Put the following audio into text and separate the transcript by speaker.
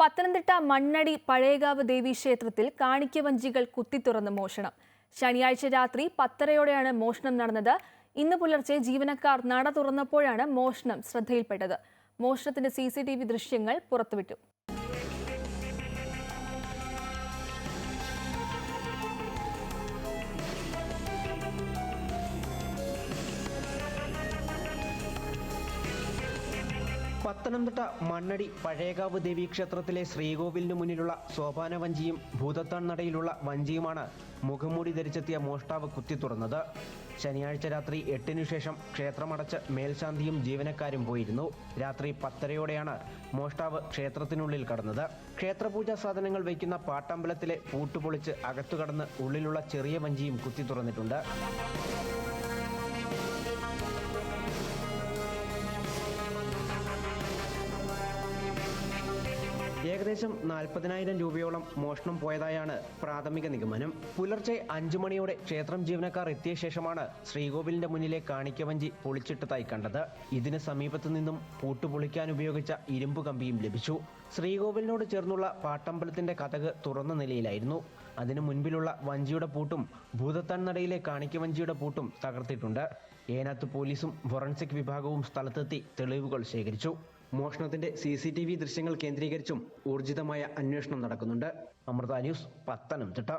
Speaker 1: പത്തനംതിട്ട മണ്ണടി പഴയകാവ് ദേവി ക്ഷേത്രത്തിൽ കാണിക്കവഞ്ചികൾ കുത്തിത്തുറന്ന് മോഷണം. ശനിയാഴ്ച രാത്രി പത്തരയോടെയാണ് മോഷണം നടന്നത്. ഇന്ന് പുലർച്ചെ ജീവനക്കാർ നട തുറന്നപ്പോഴാണ് മോഷണം ശ്രദ്ധയിൽപ്പെട്ടത്. മോഷണത്തിന്റെ സി സി ടി വി ദൃശ്യങ്ങൾ പുറത്തുവിട്ടു.
Speaker 2: പത്തനംതിട്ട മണ്ണടി പഴയകാവ് ദേവീ ക്ഷേത്രത്തിലെ ശ്രീകോവിലിനു മുന്നിലുള്ള സോപാന വഞ്ചിയും ഭൂതത്താൻ നടയിലുള്ള വഞ്ചിയുമാണ് മുഖംമൂടി ധരിച്ചെത്തിയ മോഷ്ടാവ് കുത്തി തുറന്നത്. ശനിയാഴ്ച രാത്രി എട്ടിനു ശേഷം ക്ഷേത്രമടച്ച് മേൽശാന്തിയും ജീവനക്കാരും പോയിരുന്നു. രാത്രി പത്തരയോടെയാണ് മോഷ്ടാവ് ക്ഷേത്രത്തിനുള്ളിൽ കടന്നത്. ക്ഷേത്രപൂജാ സാധനങ്ങൾ വയ്ക്കുന്ന പാട്ടമ്പലത്തിലെ പൂട്ടുപൊളിച്ച് അകത്തു കടന്ന് ഉള്ളിലുള്ള ചെറിയ വഞ്ചിയും കുത്തി തുറന്നിട്ടുണ്ട്. ഏകദേശം നാൽപ്പതിനായിരം രൂപയോളം മോഷണം പോയതായാണ് പ്രാഥമിക നിഗമനം. പുലർച്ചെ അഞ്ചു മണിയോടെ ക്ഷേത്രം ജീവനക്കാർ എത്തിയ ശേഷമാണ് ശ്രീകോവിലിന്റെ മുന്നിലെ കാണിക്കവഞ്ചി പൊളിച്ചിട്ടതായി കണ്ടത്. ഇതിന് സമീപത്തു നിന്നും പൂട്ടുപൊളിക്കാൻ ഉപയോഗിച്ച ഇരുമ്പ് കമ്പിയും ലഭിച്ചു. ശ്രീകോവിലിനോട് ചേർന്നുള്ള പാട്ടമ്പലത്തിന്റെ കഥക് തുറന്ന നിലയിലായിരുന്നു. അതിനു മുൻപിലുള്ള വഞ്ചിയുടെ പൂട്ടും ഭൂതത്താൻ കാണിക്കവഞ്ചിയുടെ പൂട്ടും തകർത്തിട്ടുണ്ട്. ഏനാത്ത് പോലീസും ഫോറൻസിക് വിഭാഗവും സ്ഥലത്തെത്തി തെളിവുകൾ ശേഖരിച്ചു. മോഷണത്തിന്റെ സി സി ടി വി ദൃശ്യങ്ങൾ കേന്ദ്രീകരിച്ചും ഊർജിതമായ അന്വേഷണം നടക്കുന്നുണ്ട്. അമൃത ന്യൂസ് പത്തനംതിട്ട.